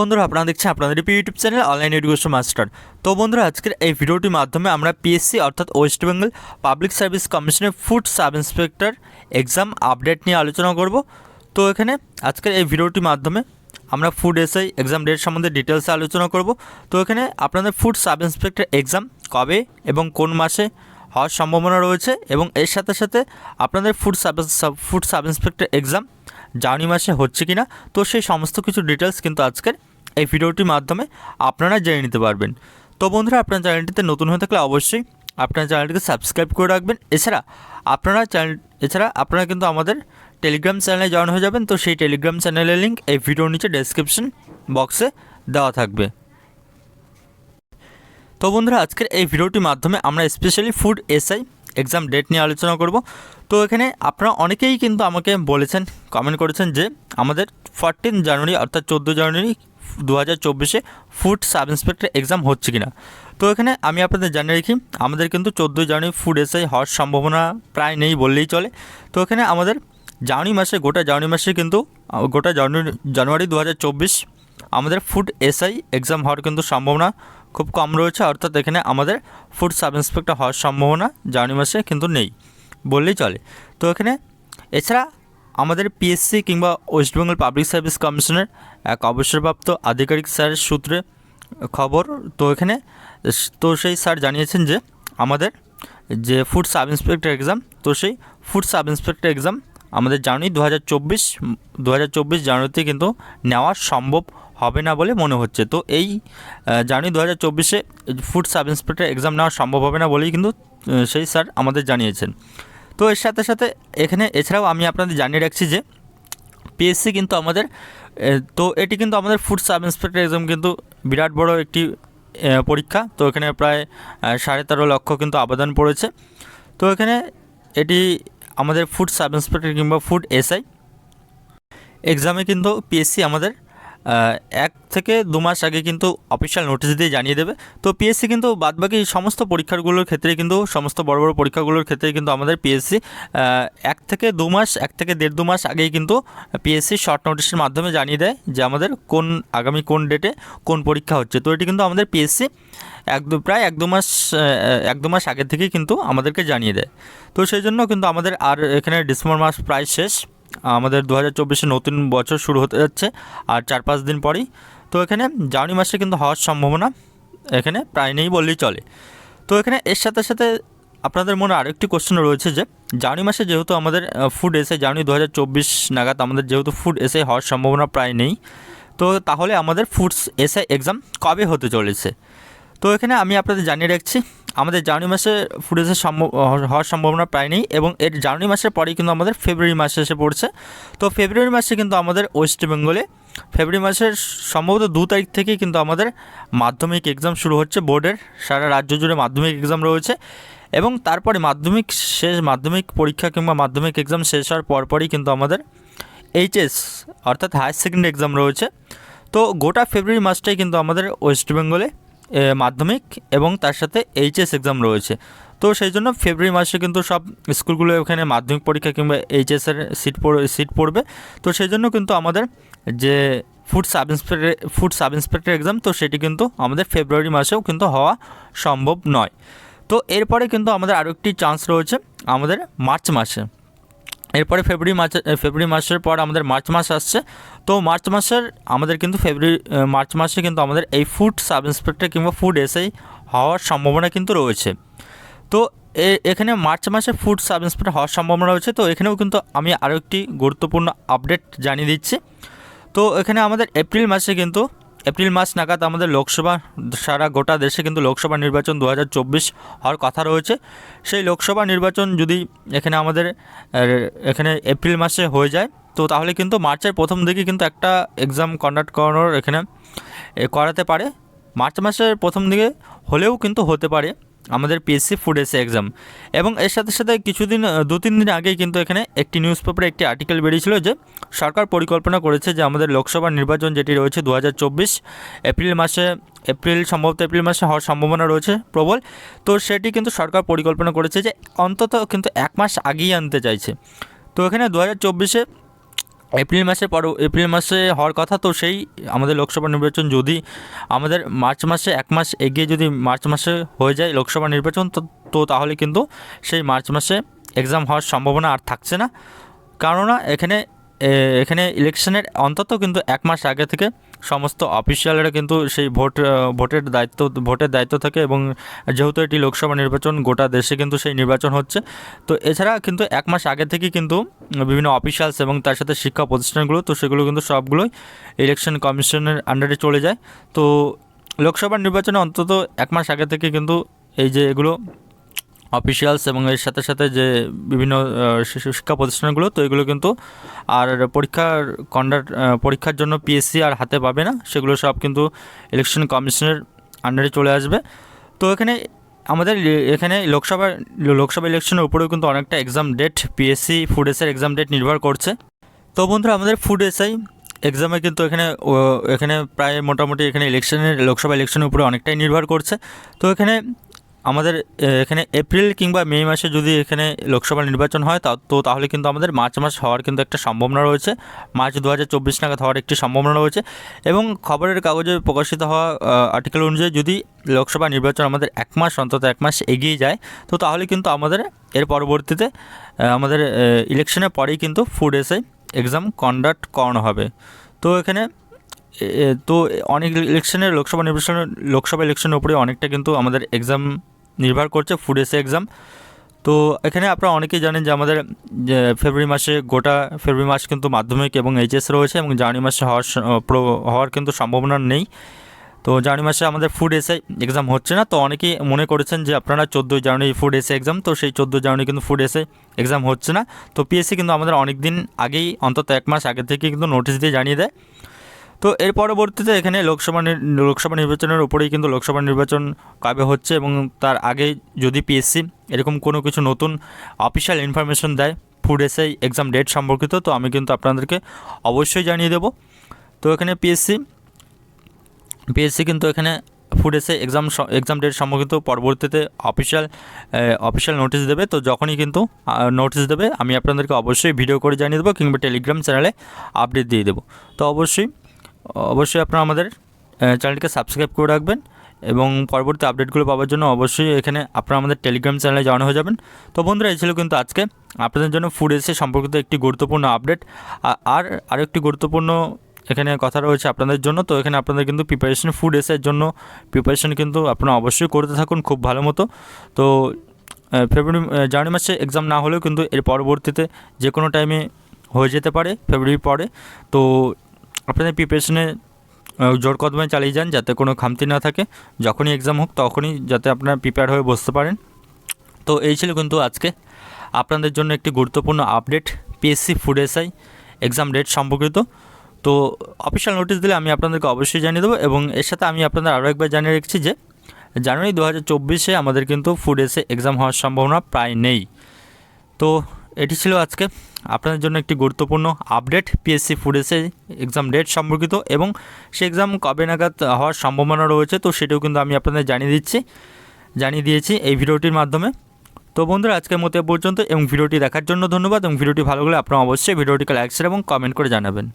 বন্ধুরা, আপনারা দেখছেন আপনাদের YouTube channel online education master তো বন্ধুরা, আজকের এই ভিডিওটির মাধ্যমে আমরা পিএসসি অর্থাৎ ওয়েস্ট বেঙ্গল পাবলিক সার্ভিস কমিশনের food sub inspector exam update নিয়ে আলোচনা করব। তো এখানে আজকের এই ভিডিওটির মাধ্যমে আমরা ফুড এসআই এক্সাম ডেট সম্বন্ধে ডিটেলসে আলোচনা করব। তো এখানে আপনাদের ফুড সাব ইন্সপেক্টর এক্সাম কবে এবং কোন মাসে হওয়ার সম্ভাবনা রয়েছে এবং এর সাথে সাথে আপনাদের food sub food sub inspector exam জানুয়ারি মাসে হচ্ছে কি না তো সেই সমস্ত কিছু ডিটেলস কিন্তু আজকের এই ভিডিওটির মাধ্যমে আপনারা জেনে নিতে পারবেন। তো বন্ধুরা, আপনার চ্যানেলটিতে নতুন হয়ে থাকলে অবশ্যই আপনার চ্যানেলটিকে সাবস্ক্রাইব করে রাখবেন। এছাড়া আপনারা চ্যানেল, এছাড়া আপনারা কিন্তু আমাদের টেলিগ্রাম চ্যানেলে জয়েন হয়ে যাবেন। তো সেই টেলিগ্রাম চ্যানেলের লিঙ্ক এই ভিডিওর নিচে ডেসক্রিপশন বক্সে দেওয়া থাকবে। তো বন্ধুরা, আজকের এই ভিডিওটির মাধ্যমে আমরা specially food SI exam date নিয়ে আলোচনা করব। তো এখানে আপনারা অনেকেই কিন্তু আমাকে বলেছেন, কমেন্ট করেছেন যে আমাদের ফরটিন জানুয়ারি অর্থাৎ চোদ্দ জানুয়ারি দু হাজার চব্বিশে ফুড সাব ইন্সপেক্টর এক্সাম হচ্ছে কিনা। তো এখানে আমি আপনাদের জানিয়ে রাখি, আমাদের কিন্তু চোদ্দোই জানুয়ারি ফুড এসআই হওয়ার সম্ভাবনা প্রায় নেই বললেই চলে। তো এখানে আমাদের জানুয়ারি মাসে, গোটা জানুয়ারি মাসে কিন্তু গোটা জানুয়ারি জানুয়ারি দু হাজার চব্বিশ আমাদের ফুড এসআই এক্সাম হওয়ার কিন্তু সম্ভাবনা খুব কম রয়েছে, অর্থাৎ এখানে আমাদের ফুড সাব ইন্সপেক্টর হওয়ার সম্ভাবনা জানুয়ারি মাসে কিন্তু নেই বললেই চলে। তো এখানে এছাড়া আমাদের পিএসসি কিংবা ওয়েস্ট বেঙ্গল পাবলিক সার্ভিস কমিশনের এক অবসরপ্রাপ্ত আধিকারিক স্যারের সূত্রে খবর, তো এখানে, তো সেই স্যার জানিয়েছেন যে আমাদের যে ফুড সাব ইন্সপেক্টর এক্সাম তো সেই ফুড সাব ইন্সপেক্টর এক্সাম আমাদের জানুয়ারি দু হাজার চব্বিশ দু হাজার চব্বিশ জানুয়ারিতে কিন্তু নেওয়া সম্ভব হবে না বলে মনে হচ্ছে। তো এই জানুয়ারি দু হাজার চব্বিশে ফুড সাব ইন্সপেক্টর এক্সাম নেওয়া সম্ভব হবে না বলেই কিন্তু সেই স্যার আমাদের জানিয়েছেন। তো এর সাথে সাথে এখানে, এছাড়াও আমি আপনাদের জানিয়ে রাখছি যে পিএসসি কিন্তু আমাদের তো এটি কিন্তু আমাদের ফুড সাব ইন্সপেক্টর এক্সাম কিন্তু বিরাট বড় একটি পরীক্ষা। তো এখানে প্রায় সাড়ে তেরো লক্ষ কিন্তু আবেদন পড়েছে। তো এখানে এটি আমাদের ফুড সাব ইন্সপেক্টর কিংবা ফুড এসআই এক্সামে কিন্তু পিএসসি আমাদের এক থেকে দু মাস আগে কিন্তু অফিসিয়াল নোটিশ দিয়ে জানিয়ে দেবে। তো পিএসসি কিন্তু বাদবাকি সমস্ত পরীক্ষাগুলোর ক্ষেত্রে কিন্তু, সমস্ত বড় বড় পরীক্ষাগুলোর ক্ষেত্রে কিন্তু আমাদের পিএসসি এক থেকে দু মাস, এক থেকে দেড় দু মাস আগেই কিন্তু পিএসসি শর্ট নোটিশের মাধ্যমে জানিয়ে দেয় যে আমাদের কোন, আগামী কোন ডেটে কোন পরীক্ষা হচ্ছে। তো এটি কিন্তু আমাদের পিএসসি এক দু, প্রায় এক দু মাস এক দু মাস আগে থেকেই কিন্তু আমাদেরকে জানিয়ে দেয়। তো সেই জন্য কিন্তু আমাদের আর এখানে ডিসেম্বর মাস প্রায় শেষ। আমাদের দু হাজার চব্বিশে নতুন বছর শুরু হতে যাচ্ছে, আর চার পাঁচ দিন পরেই। তো এখানে জানুয়ারি মাসে কিন্তু হওয়ার সম্ভাবনা এখানে প্রায় নেই বললেই চলে। তো এখানে এর সাথে সাথে আপনাদের মনে আরেকটি কোশ্চেন রয়েছে যে, জানুয়ারি মাসে যেহেতু আমাদের ফুড এসে জানুয়ারি দু হাজার চব্বিশ নাগাদ আমাদের যেহেতু ফুড এসে হওয়ার সম্ভাবনা প্রায় নেই, তো তাহলে আমাদের ফুডস এসে এক্সাম কবে হতে চলেছে? তো এখানে আমি আপনাদের জানিয়ে রাখছি আমাদের জানুয়ারি মাসে ফুটেজের সম্ভব হওয়ার সম্ভাবনা প্রায় নেই এবং এর জানুয়ারি মাসের পরেই কিন্তু আমাদের ফেব্রুয়ারি মাসে এসে পড়ছে। তো ফেব্রুয়ারি মাসে কিন্তু আমাদের ওয়েস্ট বেঙ্গলে, ফেব্রুয়ারি মাসের সম্ভবত দু তারিখ থেকেই কিন্তু আমাদের মাধ্যমিক এক্সাম শুরু হচ্ছে বোর্ডের, সারা রাজ্য জুড়ে মাধ্যমিক এক্সাম রয়েছে এবং তারপরে মাধ্যমিক শেষ, মাধ্যমিক পরীক্ষা কিংবা মাধ্যমিক এক্সাম শেষ হওয়ার পরপরই কিন্তু আমাদের এইচএস অর্থাৎ হায়ার সেকেন্ডারি এক্সাম রয়েছে। তো গোটা ফেব্রুয়ারি মাসটাই কিন্তু আমাদের ওয়েস্ট বেঙ্গলে মাধ্যমিক এবং তার সাথে এইচএস এক্সাম রয়েছে। তো সেই জন্য ফেব্রুয়ারি মাসে কিন্তু সব স্কুলগুলো এখানে মাধ্যমিক পরীক্ষা কিংবা এইচএসের সিট পড়ে সিট পড়বে। তো সেই জন্য কিন্তু আমাদের যে food sub inspector food sub inspector exam তো সেটি কিন্তু আমাদের ফেব্রুয়ারি মাসেও কিন্তু হওয়া সম্ভব নয়। তো এরপরে কিন্তু আমাদের আরও একটি চান্স রয়েছে আমাদের মার্চ মাসে। এরপরে ফেব্রুয়ারি মাসে ফেব্রুয়ারি মাসের পর আমাদের মার্চ মাস আসছে। তো মার্চ মাসের আমাদের কিন্তু ফেব্রুয়ারি মার্চ মাসে কিন্তু আমাদের এই ফুড সাব ইন্সপেক্টর কিংবা ফুড এসআই হওয়ার সম্ভাবনা কিন্তু রয়েছে। তো এখানে মার্চ মাসে ফুড সাব ইন্সপেক্টর হওয়ার সম্ভাবনা রয়েছে। তো এখানেও কিন্তু আমি আরও একটি গুরুত্বপূর্ণ আপডেট জানিয়ে দিচ্ছি। তো এখানে আমাদের এপ্রিল মাসে কিন্তু এপ্রিল মাস নাগাদ আমাদের লোকসভা, সারা গোটা দেশে কিন্তু লোকসভা নির্বাচন দু হাজার চব্বিশ হওয়ার কথা রয়েছে। সেই লোকসভা নির্বাচন যদি এখানে আমাদের এখানে এপ্রিল মাসে হয়ে যায়, তো তাহলে কিন্তু মার্চের প্রথম দিকে কিন্তু একটা এক্সাম কন্ডাক্ট করানোর এখানে করাতে পারে। মার্চ মাসের প্রথম দিকে হলেও কিন্তু হতে পারে। আমাদের পিএসসি ফুড এসে এক্সাম এবং এর সাথে সাথে কিছুদিন দু তিন দিন আগেই কিন্তু এখানে একটি নিউজ পেপারে একটি আর্টিকেল বেরিয়েছিল যে সরকার পরিকল্পনা করেছে যে আমাদের লোকসভা নির্বাচন যেটি রয়েছে দু হাজার চব্বিশ, এপ্রিল মাসে, এপ্রিল, সম্ভবত এপ্রিল মাসে হওয়ার সম্ভাবনা রয়েছে প্রবল। তো সেটি কিন্তু সরকার পরিকল্পনা করেছে যে অন্তত কিন্তু এক মাস আগেই আনতে চাইছে। তো এখানে দু হাজার চব্বিশে এপ্রিল মাসে পর, এপ্রিল মাসে হওয়ার কথা তো সেই আমাদের লোকসভা নির্বাচন যদি আমাদের মার্চ মাসে এক মাস এগিয়ে যদি মার্চ মাসে হয়ে যায় লোকসভা নির্বাচন, তো তাহলে কিন্তু সেই মার্চ মাসে এক্সাম হওয়ার সম্ভাবনা আর থাকছে না। কেননা এখানে এখানে ইলেকশনের অন্তত কিন্তু এক মাস আগে থেকে সমস্ত অফিসিয়ালরা কিন্তু সেই ভোট ভোটের দায়িত্ব ভোটের দায়িত্ব থাকে এবং যেহেতু এটি লোকসভা নির্বাচন, গোটা দেশে কিন্তু সেই নির্বাচন হচ্ছে। তো এছাড়া কিন্তু এক মাস আগে থেকে কিন্তু বিভিন্ন অফিসিয়ালস এবং তার সাথে শিক্ষা প্রতিষ্ঠানগুলো, তো সেগুলো কিন্তু সবগুলোই ইলেকশন কমিশনের আন্ডারে চলে যায়। তো লোকসভা নির্বাচনে অন্তত এক মাস আগে থেকে কিন্তু এই যে এগুলো অফিসিয়ালস এবং এর সাথে সাথে যে বিভিন্ন শিক্ষা প্রতিষ্ঠানগুলো, তো এগুলো কিন্তু আর পরীক্ষার কন্ডাক্ট পরীক্ষার জন্য পিএসসি আর হাতে পাবে না। সেগুলো সব কিন্তু ইলেকশন কমিশনের আন্ডারে চলে আসবে। তো এখানে আমাদের এখানে লোকসভা লোকসভা ইলেকশনের উপরেও কিন্তু অনেকটা এক্সাম ডেট পিএসসি ফুড এসের এক্সাম ডেট নির্ভর করছে। তো বন্ধুরা, আমাদের ফুড এসআই এক্সামে কিন্তু এখানে এখানে প্রায় মোটামুটি এখানে ইলেকশনের লোকসভা ইলেকশনের উপরে অনেকটাই নির্ভর করছে। তো এখানে আমাদের এখানে এপ্রিল কিংবা মে মাসে যদি এখানে লোকসভা নির্বাচন হয়, তা, তো তাহলে কিন্তু আমাদের মার্চ মাস হওয়ার কিন্তু একটা সম্ভাবনা রয়েছে। মার্চ দু হাজার চব্বিশ নাগাদ হওয়ার একটি সম্ভাবনা রয়েছে। এবং খবরের কাগজে প্রকাশিত হওয়া আর্টিকেল অনুযায়ী যদি লোকসভা নির্বাচন আমাদের এক মাস, অন্তত এক মাস এগিয়ে যায়, তো তাহলে কিন্তু আমাদের এর পরবর্তীতে আমাদের ইলেকশনের পরেই কিন্তু ফুড এসে এক্সাম কন্ডাক্ট করানো হবে। তো এখানে তো অনেক ইলেকশনের লোকসভা নির্বাচনের, লোকসভা ইলেকশনের উপরে অনেকটা কিন্তু আমাদের এক্সাম নির্ভর করছে ফুড এসে এক্সাম তো এখানে আপনারা অনেকেই জানেন যে আমাদের ফেব্রুয়ারি মাসে গোটা ফেব্রুয়ারি মাস কিন্তু মাধ্যমিক এবং এইচএস রয়েছে এবং জানুয়ারি মাসে হওয়ার হওয়ার কিন্তু সম্ভাবনা নেই। তো জানুয়ারি মাসে আমাদের ফুড এসে এক্সাম হচ্ছে না। তো অনেকেই মনে করেছেন যে আপনারা চোদ্দোই জানুয়ারি ফুড এসে এক্সাম তো সেই চোদ্দোই জানুয়ারি কিন্তু ফুড এসে এক্সাম হচ্ছে না। তো পিএসসি কিন্তু আমাদের অনেক দিন আগেই, অন্তত এক মাস আগে থেকে কিন্তু নোটিশ দিয়ে জানিয়ে দেয়। তো এর পরবর্তীতে এখানে লোকসভা লোকসভা নির্বাচনের উপরেই কিন্তু লোকসভা নির্বাচন কবে হচ্ছে এবং তার আগে যদি পিএসসি এরকম কোনো কিছু নতুন অফিসিয়াল ইনফরমেশন দেয় ফুড এসআই এক্সাম ডেট সম্পর্কিত, তো আমি কিন্তু আপনাদেরকে অবশ্যই জানিয়ে দেবো। তো এখানে পিএসসি পিএসসি কিন্তু এখানে ফুড এসে এক্সাম এক্সাম ডেট সম্পর্কিত পরবর্তীতে অফিসিয়াল অফিসিয়াল নোটিশ দেবে। তো যখনই কিন্তু নোটিশ দেবে, আমি আপনাদেরকে অবশ্যই ভিডিও করে জানিয়ে দেবো কিংবা টেলিগ্রাম চ্যানেলে আপডেট দিয়ে দেবো। তো অবশ্যই অবশ্যই আপনারা আমাদের চ্যানেলটিকে সাবস্ক্রাইব করে রাখবেন এবং পরবর্তী আপডেটগুলো পাওয়ার জন্য অবশ্যই এখানে আপনারা আমাদের টেলিগ্রাম চ্যানেলে জয়েন হয়ে যাবেন। তো বন্ধুরা, এই ছিল কিন্তু আজকে। আপনাদের জন্য ফুড এসে সম্পর্কিত একটি গুরুত্বপূর্ণ আপডেট আর আরেকটি গুরুত্বপূর্ণ এখানে কথা রয়েছে আপনাদের জন্য। তো এখানে আপনাদের কিন্তু প্রিপারেশন ফুড এসের জন্য। প্রিপারেশন কিন্তু আপনারা অবশ্যই করতে থাকুন খুব ভালো মতো। তো ফেব্রুয়ারি জানুয়ারি মাসে এক্সাম না হলেও কিন্তু এর পরবর্তীতে যে কোনো টাইমে হয়ে যেতে পারে ফেব্রুয়ারির পরে। তো আপনাদের প্রিপারেশনে জোর কদমে চালিয়ে যান যাতে কোনো খামতি না থাকে। যখনই এক্সাম হোক, তখনই যাতে আপনারা প্রিপেয়ার হয়ে বসতে পারেন। তো এই ছিল কিন্তু আজকে আপনাদের জন্য একটি গুরুত্বপূর্ণ update PSC food SI exam date সম্পর্কিত। তো অফিসিয়াল নোটিশ দিলে আমি আপনাদেরকে অবশ্যই জানিয়ে দেবো এবং এর সাথে আমি আপনাদের আরও একবার জানিয়ে রেখেছি যে, জানুয়ারি দু হাজার চব্বিশে আমাদের কিন্তু ফুড এসে এক্সাম হওয়ার সম্ভাবনা প্রায় নেই। তো এটি ছিল আজকে। আপনাদের জন্য একটি গুরুত্বপূর্ণ আপডেট পিএসসি ফুডেসে এক্সাম ডেট সম্পর্কিত এবং সে এক্সাম কবে নাগাদ হওয়ার সম্ভাবনা রয়েছে, তো সেটাও কিন্তু আমি আপনাদের জানিয়ে দিচ্ছি, জানিয়ে দিয়েছি এই ভিডিওটির মাধ্যমে। তো বন্ধুরা, আজকের মতো পর্যন্ত এবং ভিডিওটি দেখার জন্য ধন্যবাদ এবং ভিডিওটি ভালো লাগলে আপনারা অবশ্যই ভিডিওটিকে লাইক শেয়ার এবং কমেন্ট করে জানাবেন।